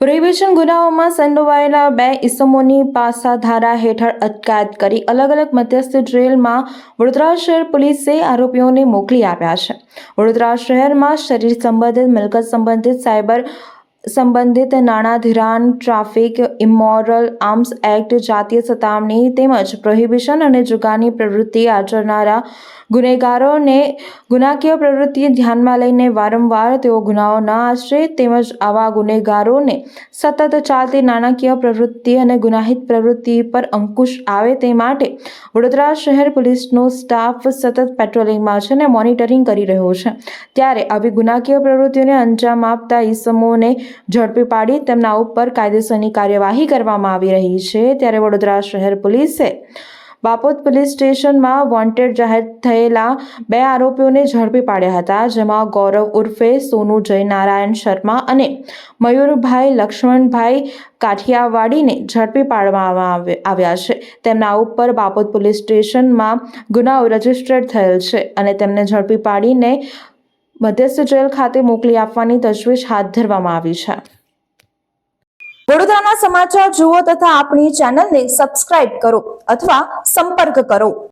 Prohibition ગુનાઓમાં સંડોવાયેલા બે ઇસમોની પાસા ધારા હેઠળ અટકાયત કરી અલગ અલગ મધ્યસ્થ જેલમાં વડોદરા શહેર પોલીસે આરોપીઓને મોકલી આપ્યા છે. વડોદરા શહેરમાં શરીર સંબંધિત, મિલકત સંબંધિત, સાયબર સંબંધિત નાણાં ધિરાણ ટ્રાફિક, ઇમોરલ આર્મ્સ એક્ટ, જાતીય સતામણી તેમજ પ્રોહિબિશન અને જુગારની પ્રવૃત્તિ આચરનારા ગુનેગારોને ગુનાકીય પ્રવૃત્તિ ધ્યાનમાં લઈને વારંવાર તેઓ ગુનાઓ ન આચરે તેમજ આવા ગુનેગારોને સતત ચાલતી નાણાકીય પ્રવૃત્તિ અને ગુનાહિત પ્રવૃત્તિ પર અંકુશ આવે તે માટે વડોદરા શહેર પોલીસનો સ્ટાફ સતત પેટ્રોલિંગમાં છે અને મોનિટરિંગ કરી રહ્યો છે. ત્યારે આવી ગુનાકીય પ્રવૃત્તિઓને અંજામ આપતા ઈસમોને ઝડપી પાડી તેમના ઉપર કાયદેસરની કાર્યવાહી કરવામાં આવી રહી છે. ત્યારે વડોદરા શહેર પોલીસે બાપોદ પોલીસ સ્ટેશનમાં વોન્ટેડ જાહેર થયેલા બે આરોપીઓને ઝડપી પાડ્યા હતા, જેમાં ગૌરવ ઉર્ફે સોનુ જયનારાયણ શર્મા અને મયુરભાઈ લક્ષ્મણભાઈ કાઠિયાવાડીને ઝડપી પાડવામાં આવે- આવ્યા છે. તેમના ઉપર બાપોદ પોલીસ સ્ટેશનમાં ગુનાઓ રજીસ્ટર્ડ થયેલ છે અને તેમને ઝડપી પાડીને મધ્યસ્થ જેલ ખાતે મોકલી આપવાની તજવીજ હાથ ધરવામાં આવી છે. વડોદરાના સમાચાર જુઓ તથા આપણી ચેનલને સબસ્ક્રાઇબ કરો અથવા સંપર્ક કરો.